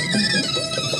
ちょっと待って。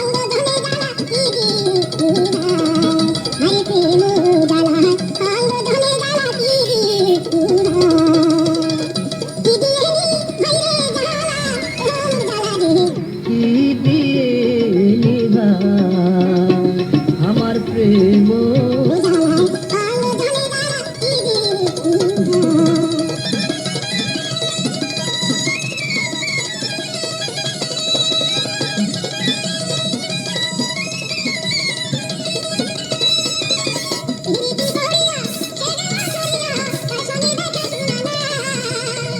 আমার প্রেম